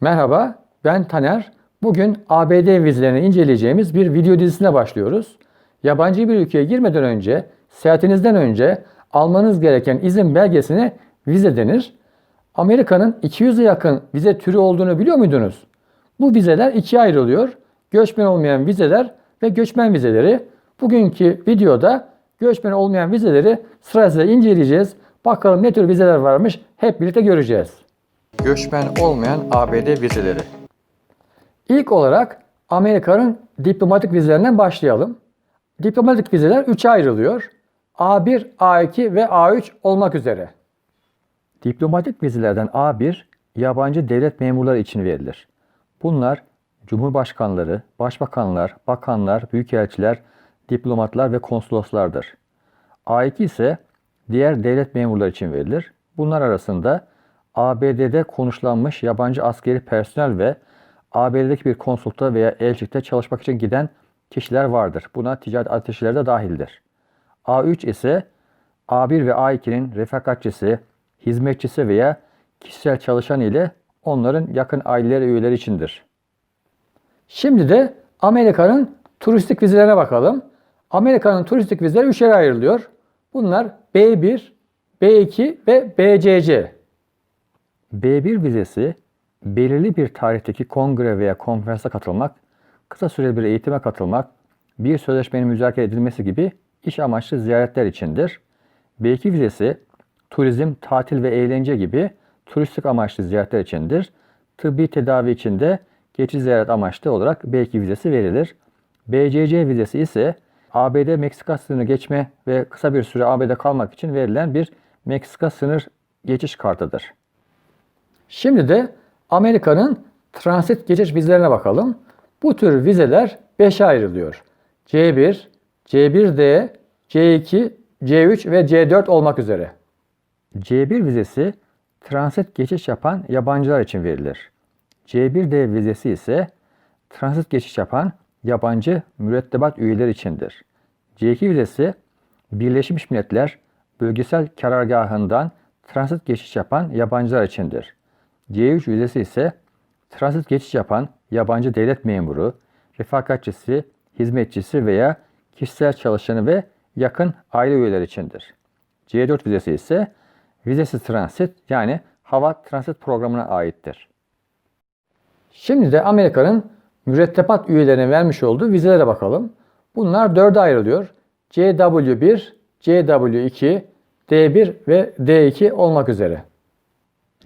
Merhaba, ben Taner. Bugün ABD vizelerini inceleyeceğimiz bir video dizisine başlıyoruz. Yabancı bir ülkeye girmeden önce, seyahatinizden önce almanız gereken izin belgesine vize denir. Amerika'nın 200'e yakın vize türü olduğunu biliyor muydunuz? Bu vizeler ikiye ayrılıyor. Göçmen olmayan vizeler ve göçmen vizeleri. Bugünkü videoda göçmen olmayan vizeleri sırasıyla inceleyeceğiz. Bakalım ne tür vizeler varmış hep birlikte göreceğiz. Göçmen olmayan ABD vizeleri. İlk olarak Amerika'nın diplomatik vizelerinden başlayalım. Diplomatik vizeler 3'e ayrılıyor. A1, A2 ve A3 olmak üzere. Diplomatik vizelerden A1 yabancı devlet memurları için verilir. Bunlar cumhurbaşkanları, başbakanlar, bakanlar, büyükelçiler, diplomatlar ve konsoloslardır. A2 ise diğer devlet memurları için verilir. Bunlar arasında ABD'de konuşlanmış yabancı askeri personel ve ABD'deki bir konsulta veya elçilikte çalışmak için giden kişiler vardır. Buna ticaret ateşleri de dahildir. A3 ise A1 ve A2'nin refakatçisi, hizmetçisi veya kişisel çalışan ile onların yakın aileleri üyeleri içindir. Şimdi de Amerika'nın turistik vizelerine bakalım. Amerika'nın turistik vizeleri üçe ayrılıyor. Bunlar B1, B2 ve BCC. B1 vizesi belirli bir tarihteki kongre veya konferansa katılmak, kısa süreli bir eğitime katılmak, bir sözleşmenin müzakere edilmesi gibi iş amaçlı ziyaretler içindir. B2 vizesi turizm, tatil ve eğlence gibi turistik amaçlı ziyaretler içindir. Tıbbi tedavi için de geçici ziyaret amaçlı olarak B2 vizesi verilir. BCC vizesi ise ABD-Meksika sınırını geçme ve kısa bir süre ABD'de kalmak için verilen bir Meksika sınır geçiş kartıdır. Şimdi de Amerika'nın transit geçiş vizelerine bakalım. Bu tür vizeler 5'e ayrılıyor. C1, C1D, C2, C3 ve C4 olmak üzere. C1 vizesi transit geçiş yapan yabancılar için verilir. C1D vizesi ise transit geçiş yapan yabancı mürettebat üyeleri içindir. C2 vizesi Birleşmiş Milletler bölgesel karargahından transit geçiş yapan yabancılar içindir. C3 vizesi ise transit geçiş yapan yabancı devlet memuru, refakatçisi, hizmetçisi veya kişisel çalışanı ve yakın aile üyeleri içindir. C4 vizesi ise vizesiz transit yani hava transit programına aittir. Şimdi de Amerika'nın mürettebat üyelerine vermiş olduğu vizelere bakalım. Bunlar dörde ayrılıyor. CW1, CW2, D1 ve D2 olmak üzere.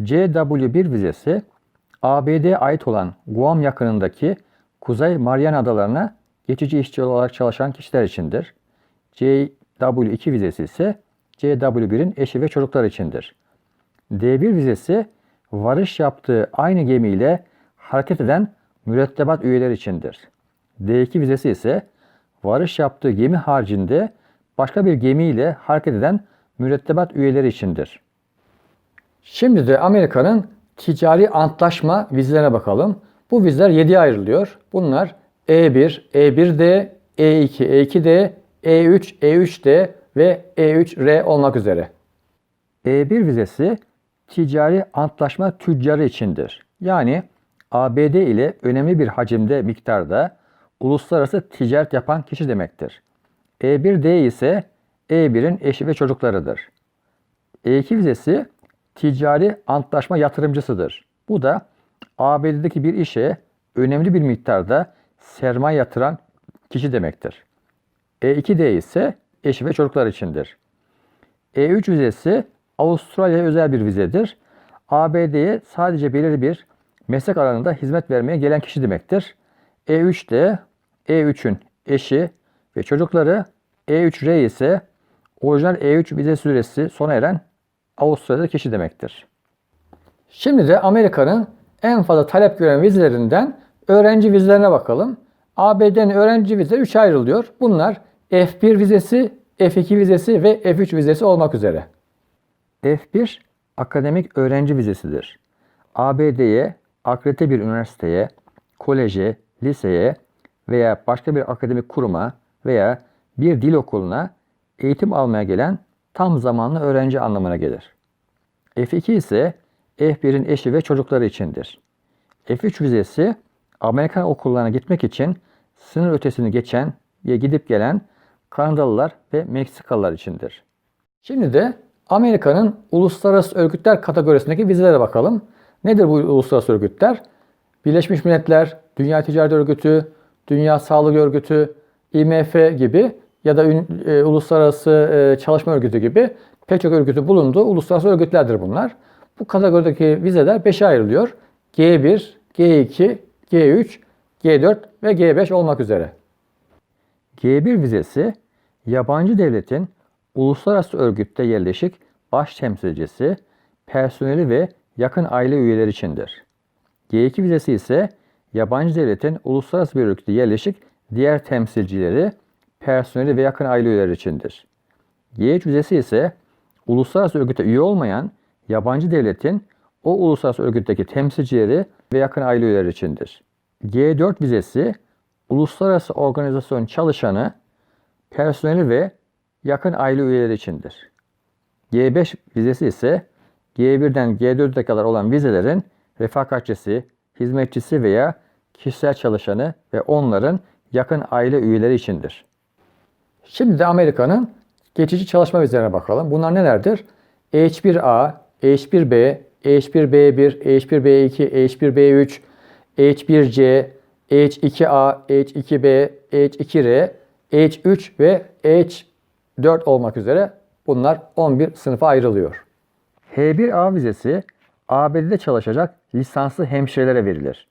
CW1 vizesi ABD'ye ait olan Guam yakınındaki Kuzey Mariana Adalarına geçici işçi olarak çalışan kişiler içindir. CW2 vizesi ise CW1'in eşi ve çocuklar içindir. D1 vizesi varış yaptığı aynı gemiyle hareket eden mürettebat üyeleri içindir. D2 vizesi ise varış yaptığı gemi haricinde başka bir gemiyle hareket eden mürettebat üyeleri içindir. Şimdi de Amerika'nın ticari antlaşma vizelerine bakalım. Bu vizeler 7'ye ayrılıyor. Bunlar E E1, E1D, E2, E2D, E3, E3D ve E3R olmak üzere. E1 vizesi ticari antlaşma tüccarı içindir. Yani ABD ile önemli bir hacimde miktarda uluslararası ticaret yapan kişi demektir. E1D ise E1'in eşi ve çocuklarıdır. E2 vizesi ticari antlaşma yatırımcısıdır. Bu da ABD'deki bir işe önemli bir miktarda sermaye yatıran kişi demektir. E2D ise eşi ve çocuklar içindir. E3 vizesi Avustralya'ya özel bir vizedir. ABD'ye sadece belirli bir meslek alanında hizmet vermeye gelen kişi demektir. E3 de E3'ün eşi ve çocukları, E3R ise orijinal E3 vize süresi sona eren Avustralya'da kişi demektir. Şimdi de Amerika'nın en fazla talep gören vizelerinden öğrenci vizelerine bakalım. ABD'nin öğrenci vizeleri 3 ayrılıyor. Bunlar F1 vizesi, F2 vizesi ve F3 vizesi olmak üzere. F1 akademik öğrenci vizesidir. ABD'ye akredite bir üniversiteye, koleje, liseye veya başka bir akademik kuruma veya bir dil okuluna eğitim almaya gelen tam zamanlı öğrenci anlamına gelir. F2 ise F1'in eşi ve çocukları içindir. F3 vizesi Amerikan okullarına gitmek için sınır ötesini geçen ve gidip gelen Kanadalılar ve Meksikalılar içindir. Şimdi de Amerika'nın uluslararası örgütler kategorisindeki vizelere bakalım. Nedir bu uluslararası örgütler? Birleşmiş Milletler, Dünya Ticaret Örgütü, Dünya Sağlık Örgütü, IMF gibi ya da e, Uluslararası e, Çalışma Örgütü gibi pek çok örgütün bulunduğu uluslararası örgütlerdir bunlar. Bu kategorideki vizeler 5'e ayrılıyor. G1, G2, G3, G4 ve G5 olmak üzere. G1 vizesi yabancı devletin uluslararası örgütte yerleşik baş temsilcisi, personeli ve yakın aile üyeleri içindir. G2 vizesi ise yabancı devletin uluslararası bir örgütte yerleşik diğer temsilcileri, personeli ve yakın aile üyeleri içindir. G3 vizesi ise uluslararası örgüte üye olmayan yabancı devletin o uluslararası örgütteki temsilcileri ve yakın aile üyeleri içindir. G4 vizesi uluslararası organizasyon çalışanı, personeli ve yakın aile üyeleri içindir. G5 vizesi ise G1'den G4'e kadar olan vizelerin refakatçisi, hizmetçisi veya kişisel çalışanı ve onların yakın aile üyeleri içindir. Şimdi de Amerika'nın geçici çalışma vizelerine bakalım. Bunlar nelerdir? H1A, H1B, H1B1, H1B2, H1B3, H1C, H2A, H2B, H2R, H3 ve H4 olmak üzere bunlar 11 sınıfa ayrılıyor. H1A vizesi ABD'de çalışacak lisanslı hemşirelere verilir.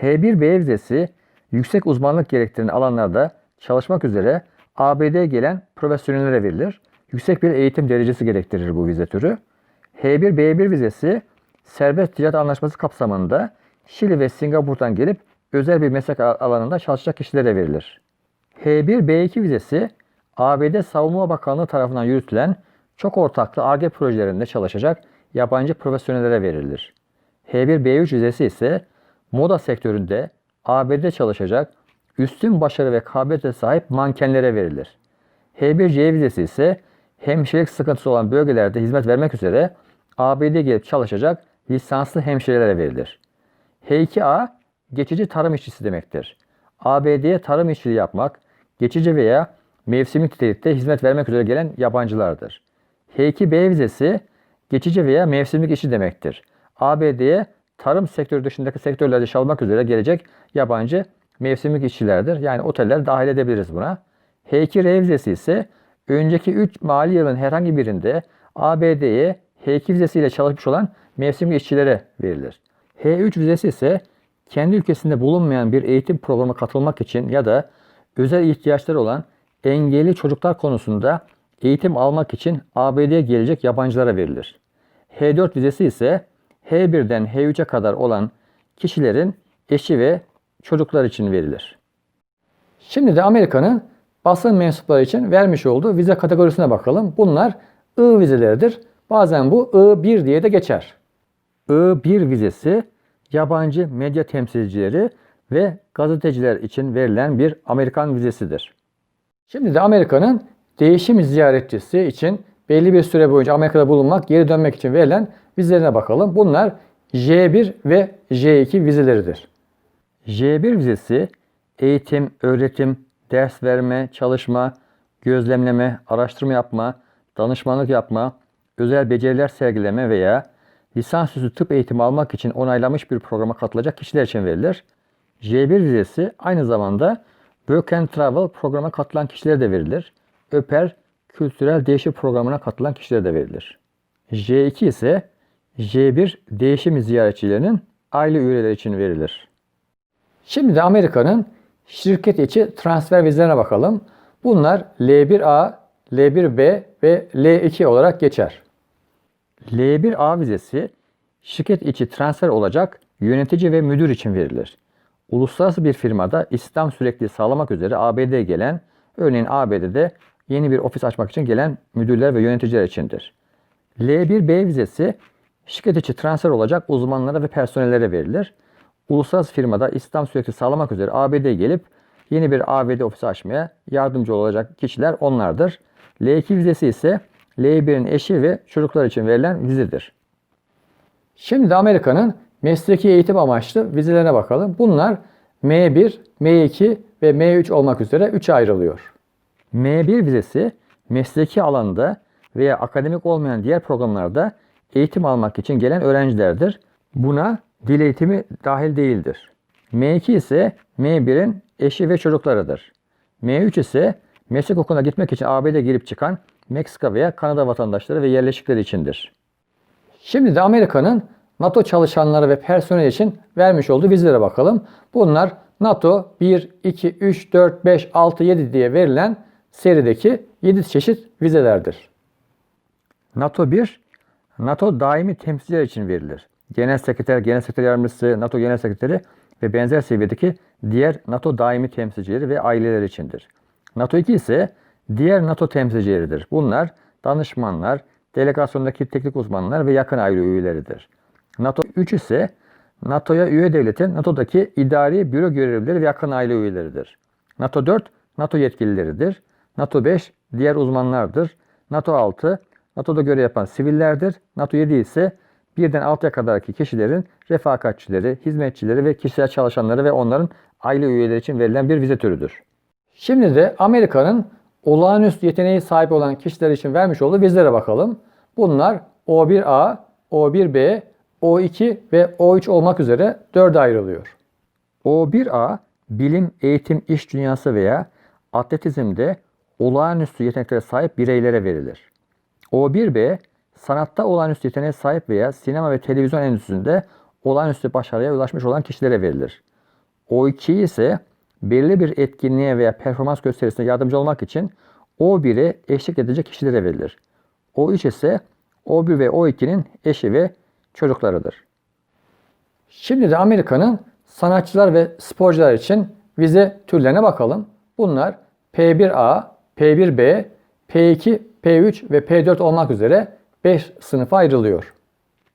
H1B vizesi yüksek uzmanlık gerektiren alanlarda çalışmak üzere ABD'ye gelen profesyonellere verilir. Yüksek bir eğitim derecesi gerektirir bu vize türü. H1B1 vizesi serbest ticaret anlaşması kapsamında Şili ve Singapur'dan gelip özel bir meslek alanında çalışacak kişilere verilir. H1B2 vizesi ABD Savunma Bakanlığı tarafından yürütülen çok ortaklı ARGE projelerinde çalışacak yabancı profesyonellere verilir. H1B3 vizesi ise moda sektöründe ABD'de çalışacak üstün başarı ve kabiliyete sahip mankenlere verilir. H1C vizesi ise hemşirelik sıkıntısı olan bölgelerde hizmet vermek üzere ABD'ye gelip çalışacak lisanslı hemşirelere verilir. H2A geçici tarım işçisi demektir. ABD'ye tarım işçiliği yapmak, geçici veya mevsimlik nitelikte hizmet vermek üzere gelen yabancılardır. H2B vizesi geçici veya mevsimlik işçi demektir. ABD'ye tarım sektörü dışındaki sektörlerde çalışmak üzere gelecek yabancı mevsimlik işçilerdir. Yani oteller dahil edebiliriz buna. H2R vizesi ise önceki 3 mali yılın herhangi birinde ABD'ye H2 vizesiyle çalışmış olan mevsimlik işçilere verilir. H3 vizesi ise kendi ülkesinde bulunmayan bir eğitim programına katılmak için ya da özel ihtiyaçları olan engelli çocuklar konusunda eğitim almak için ABD'ye gelecek yabancılara verilir. H4 vizesi ise H1'den H3'e kadar olan kişilerin eşi ve çocuklar için verilir. Şimdi de Amerika'nın basın mensupları için vermiş olduğu vize kategorisine bakalım. Bunlar I vizeleridir. Bazen bu I1 diye de geçer. I1 vizesi yabancı medya temsilcileri ve gazeteciler için verilen bir Amerikan vizesidir. Şimdi de Amerika'nın değişim ziyaretçisi için belli bir süre boyunca Amerika'da bulunmak, geri dönmek için verilen vizelerine bakalım. Bunlar J1 ve J2 vizeleridir. J1 vizesi eğitim, öğretim, ders verme, çalışma, gözlemleme, araştırma yapma, danışmanlık yapma, özel beceriler sergileme veya lisansüstü tıp eğitimi almak için onaylanmış bir programa katılacak kişiler için verilir. J1 vizesi aynı zamanda Work and Travel programa katılan kişilere de verilir. ÖPER kültürel değişim programına katılan kişilere de verilir. J2 ise J1 değişim ziyaretçilerinin aile üyeleri için verilir. Şimdi de Amerika'nın şirket içi transfer vizelerine bakalım. Bunlar L1A, L1B ve L2 olarak geçer. L1A vizesi şirket içi transfer olacak yönetici ve müdür için verilir. Uluslararası bir firmada istihdam sürekli sağlamak üzere ABD'ye gelen, örneğin ABD'de yeni bir ofis açmak için gelen müdürler ve yöneticiler içindir. L1B vizesi şirket içi transfer olacak uzmanlara ve personellere verilir. Uluslararası firmada istihdam sürekli sağlamak üzere ABD'ye gelip yeni bir ABD ofisi açmaya yardımcı olacak kişiler onlardır. L2 vizesi ise L1'in eşi ve çocuklar için verilen vizedir. Şimdi de Amerika'nın mesleki eğitim amaçlı vizelerine bakalım. Bunlar M1, M2 ve M3 olmak üzere 3'e ayrılıyor. M1 vizesi mesleki alanda veya akademik olmayan diğer programlarda eğitim almak için gelen öğrencilerdir. Buna dil eğitimi dahil değildir. M2 ise M1'in eşi ve çocuklarıdır. M3 ise meslek okuluna gitmek için AB'de girip çıkan Meksika veya Kanada vatandaşları ve yerleşikleri içindir. Şimdi de Amerika'nın NATO çalışanları ve personel için vermiş olduğu vizelere bakalım. Bunlar NATO 1, 2, 3, 4, 5, 6, 7 diye verilen serideki 7 çeşit vizelerdir. NATO 1, NATO daimi temsilciler için verilir. Genel sekreter, genel sekreter yardımcısı, NATO genel sekreteri ve benzer seviyedeki diğer NATO daimi temsilcileri ve aileler içindir. NATO 2 ise diğer NATO temsilcileridir. Bunlar danışmanlar, delegasyondaki teknik uzmanlar ve yakın aile üyeleridir. NATO 3 ise NATO'ya üye devletin NATO'daki idari büro görevlileri ve yakın aile üyeleridir. NATO 4 NATO yetkilileridir. NATO 5 diğer uzmanlardır. NATO 6 NATO'da görev yapan sivillerdir. NATO 7 ise birden 6'ya kadarki kişilerin refakatçileri, hizmetçileri ve kişisel çalışanları ve onların aile üyeleri için verilen bir vize türüdür. Şimdi de Amerika'nın olağanüstü yeteneği sahip olan kişiler için vermiş olduğu vizelere bakalım. Bunlar O1A, O1B, O2 ve O3 olmak üzere dörde ayrılıyor. O1A, bilim, eğitim, iş dünyası veya atletizmde olağanüstü yeteneklere sahip bireylere verilir. O1B, sanatta olağanüstü yeteneğe sahip veya sinema ve televizyon endüstrisinde olağanüstü başarıya ulaşmış olan kişilere verilir. O2 ise belirli bir etkinliğe veya performans gösterisine yardımcı olmak için O1'e eşlik edecek kişilere verilir. O3 ise O1 ve O2'nin eşi ve çocuklarıdır. Şimdi de Amerika'nın sanatçılar ve sporcular için vize türlerine bakalım. Bunlar P1A, P1B, P2, P3 ve P4 olmak üzere 5 sınıfa ayrılıyor.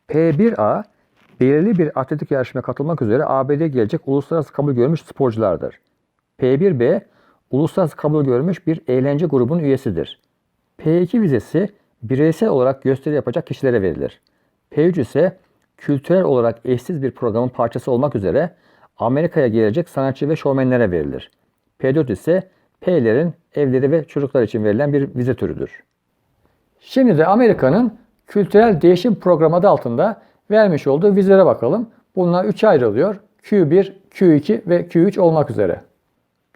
P1A, belirli bir atletik yarışmaya katılmak üzere ABD'ye gelecek uluslararası kabul görmüş sporculardır. P1B, uluslararası kabul görmüş bir eğlence grubunun üyesidir. P2 vizesi bireysel olarak gösteri yapacak kişilere verilir. P3 ise kültürel olarak eşsiz bir programın parçası olmak üzere Amerika'ya gelecek sanatçı ve şovmenlere verilir. P4 ise P'lerin evleri ve çocuklar için verilen bir vize türüdür. Şimdi de Amerika'nın kültürel değişim programı adı altında vermiş olduğu vizelere bakalım. Bunlar 3'e ayrılıyor. Q1, Q2 ve Q3 olmak üzere.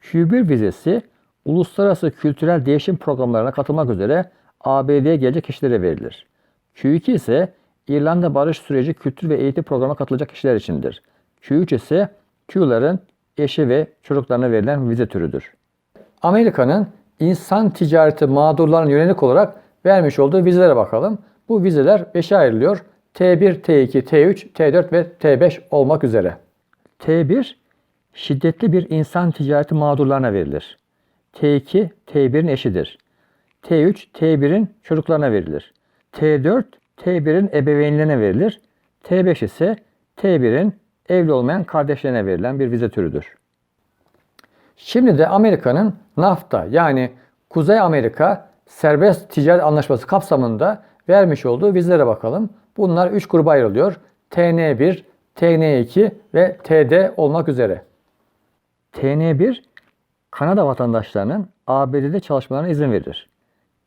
Q1 vizesi uluslararası kültürel değişim programlarına katılmak üzere ABD'ye gelecek kişilere verilir. Q2 ise İrlanda Barış Süreci Kültür ve Eğitim Programı'na katılacak kişiler içindir. Q3 ise Q'ların eşi ve çocuklarına verilen vize türüdür. Amerika'nın insan ticareti mağdurlarına yönelik olarak vermiş olduğu vizelere bakalım. Bu vizeler 5'e ayrılıyor. T1, T2, T3, T4 ve T5 olmak üzere. T1 şiddetli bir insan ticareti mağdurlarına verilir. T2 T1'in eşidir. T3 T1'in çocuklarına verilir. T4 T1'in ebeveynlerine verilir. T5 ise T1'in evli olmayan kardeşlerine verilen bir vize türüdür. Şimdi de Amerika'nın NAFTA yani Kuzey Amerika Serbest Ticaret Anlaşması kapsamında vermiş olduğu vizelere bakalım. Bunlar 3 gruba ayrılıyor. TN1, TN2 ve TD olmak üzere. TN1 Kanada vatandaşlarının ABD'de çalışmalarına izin verir.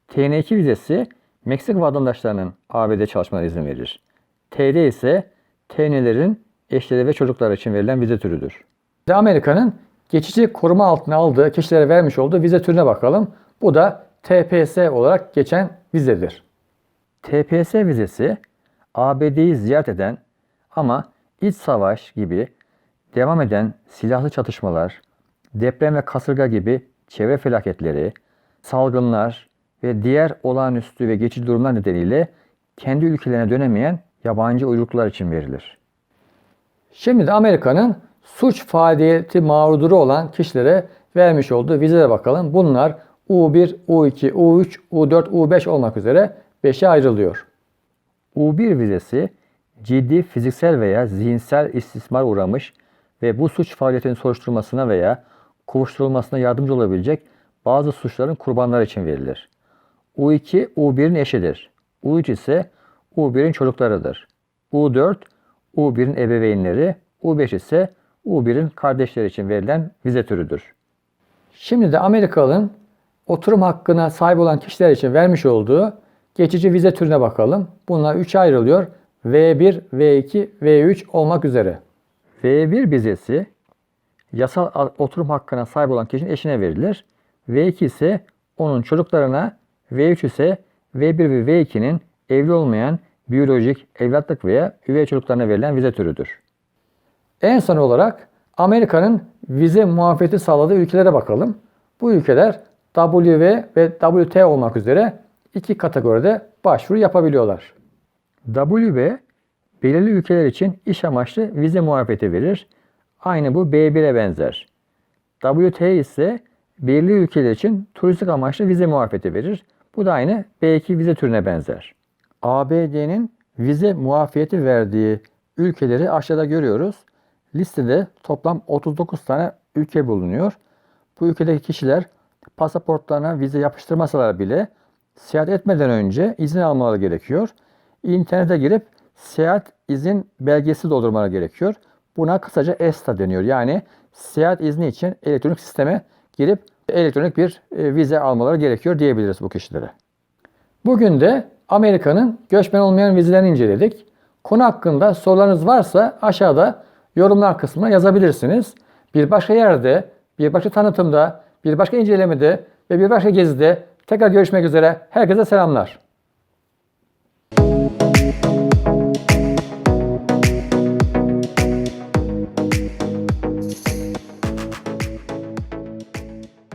TN2 vizesi Meksika vatandaşlarının ABD çalışmalarına izin verir. TD ise TN'lerin eşleri ve çocukları için verilen vize türüdür. Amerika'nın geçici koruma altına aldığı kişilere vermiş olduğu vize türüne bakalım. Bu da TPS olarak geçen vizedir. TPS vizesi ABD'yi ziyaret eden ama iç savaş gibi devam eden silahlı çatışmalar, deprem ve kasırga gibi çevre felaketleri, salgınlar ve diğer olağanüstü ve geçici durumlar nedeniyle kendi ülkelerine dönemeyen yabancı uyruklular için verilir. Şimdi de Amerika'nın suç faaliyeti mağduru olan kişilere vermiş olduğu vizelere bakalım. Bunlar U1, U2, U3, U4, U5 olmak üzere 5'e ayrılıyor. U1 vizesi ciddi fiziksel veya zihinsel istismar uğramış ve bu suç faaliyetinin soruşturulmasına veya kovuşturulmasına yardımcı olabilecek bazı suçların kurbanları için verilir. U2, U1'in eşidir. U3 ise U1'in çocuklarıdır. U4, U1'in ebeveynleri, U5 ise U1'in kardeşleri için verilen vize türüdür. Şimdi de Amerikalı'nın oturum hakkına sahip olan kişiler için vermiş olduğu geçici vize türüne bakalım. Bunlar 3'e ayrılıyor. V1, V2, V3 olmak üzere. V1 vizesi yasal oturum hakkına sahip olan kişinin eşine verilir. V2 ise onun çocuklarına, V3 ise V1 ve V2'nin evli olmayan biyolojik, evlatlık veya üvey çocuklarına verilen vize türüdür. En son olarak Amerika'nın vize muafiyeti sağladığı ülkelere bakalım. Bu ülkeler WV ve WT olmak üzere iki kategoride başvuru yapabiliyorlar. WB belirli ülkeler için iş amaçlı vize muafiyeti verir. Aynı bu B1'e benzer. WT ise belirli ülkeler için turistik amaçlı vize muafiyeti verir. Bu da aynı B2 vize türüne benzer. ABD'nin vize muafiyeti verdiği ülkeleri aşağıda görüyoruz. Listede toplam 39 tane ülke bulunuyor. Bu ülkedeki kişiler pasaportlarına vize yapıştırmasalar bile seyahat etmeden önce izin almaları gerekiyor. İnternete girip seyahat izin belgesi doldurmaları gerekiyor. Buna kısaca ESTA deniyor. Yani seyahat izni için elektronik sisteme girip elektronik bir e, vize almaları gerekiyor diyebiliriz bu kişilere. Bugün de Amerika'nın göçmen olmayan vizelerini inceledik. Konu hakkında sorularınız varsa aşağıda yorumlar kısmına yazabilirsiniz. Bir başka yerde, bir başka tanıtımda, bir başka incelemede ve bir başka gezide tekrar görüşmek üzere. Herkese selamlar.